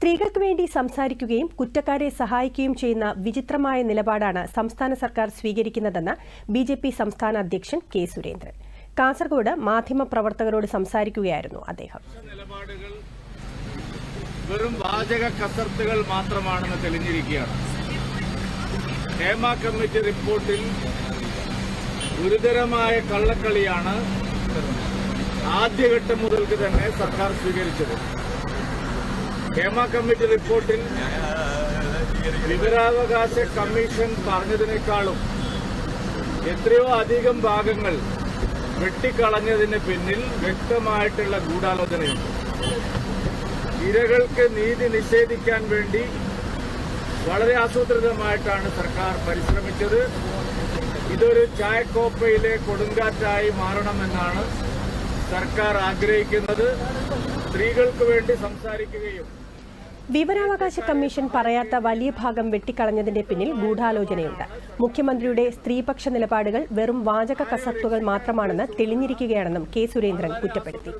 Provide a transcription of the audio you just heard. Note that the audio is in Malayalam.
സ്ത്രീകൾക്ക് വേണ്ടി സംസാരിക്കുകയും കുറ്റക്കാരെ സഹായിക്കുകയും ചെയ്യുന്ന വിചിത്രമായ നിലപാടാണ് സംസ്ഥാന സർക്കാർ സ്വീകരിക്കുന്നതെന്ന് ബി ജെ പി സംസ്ഥാന അധ്യക്ഷൻ കെ സുരേന്ദ്രൻ. കാസർഗോഡ് മാധ്യമപ്രവർത്തകരോട് സംസാരിക്കുകയായിരുന്നു അദ്ദേഹം. വെറും വാചക കസർത്തുകൾ മാത്രമാണെന്ന് തെളിഞ്ഞിരിക്കുകയാണ്. ഹേമ കമ്മിറ്റി റിപ്പോർട്ടിൽ ഗുരുതരമായ കള്ളക്കളിയാണ് ആദ്യഘട്ടം മുതൽക്ക് തന്നെ സർക്കാർ സ്വീകരിച്ചത്. ഹേമ കമ്മിറ്റി റിപ്പോർട്ടിൽ വിവരാവകാശ കമ്മീഷൻ പറഞ്ഞതിനേക്കാളും എത്രയോ അധികം ഭാഗങ്ങൾ വെട്ടിക്കളഞ്ഞതിന് പിന്നിൽ വ്യക്തമായിട്ടുള്ള ഗൂഢാലോചനയുണ്ട്. ഇരകൾക്ക് നീതി നിഷേധിക്കാൻ വേണ്ടി വളരെ ആസൂത്രിതമായിട്ടാണ് സർക്കാർ പരിശ്രമിച്ചത്. ഇതൊരു ചായക്കോപ്പയിലെ കൊടുങ്കാറ്റായി മാറണമെന്നാണ് സർക്കാർ ആഗ്രഹിക്കുന്നത്. സ്ത്രീകൾക്ക് വേണ്ടി സംസാരിക്കുകയും വിവരാവകാശ കമ്മീഷൻ പറയാത്ത വലിയ ഭാഗം വെട്ടിക്കളഞ്ഞതിന്റെ പിന്നിൽ ഗൂഢാലോചനയുണ്ട്. മുഖ്യമന്ത്രിയുടെ സ്ത്രീപക്ഷ നിലപാടുകൾ വെറും വാചക കസർത്തുകൾ മാത്രമാണെന്ന് തെളിഞ്ഞിരിക്കുകയാണെന്നും കെ സുരേന്ദ്രൻ കുറ്റപ്പെടുത്തി.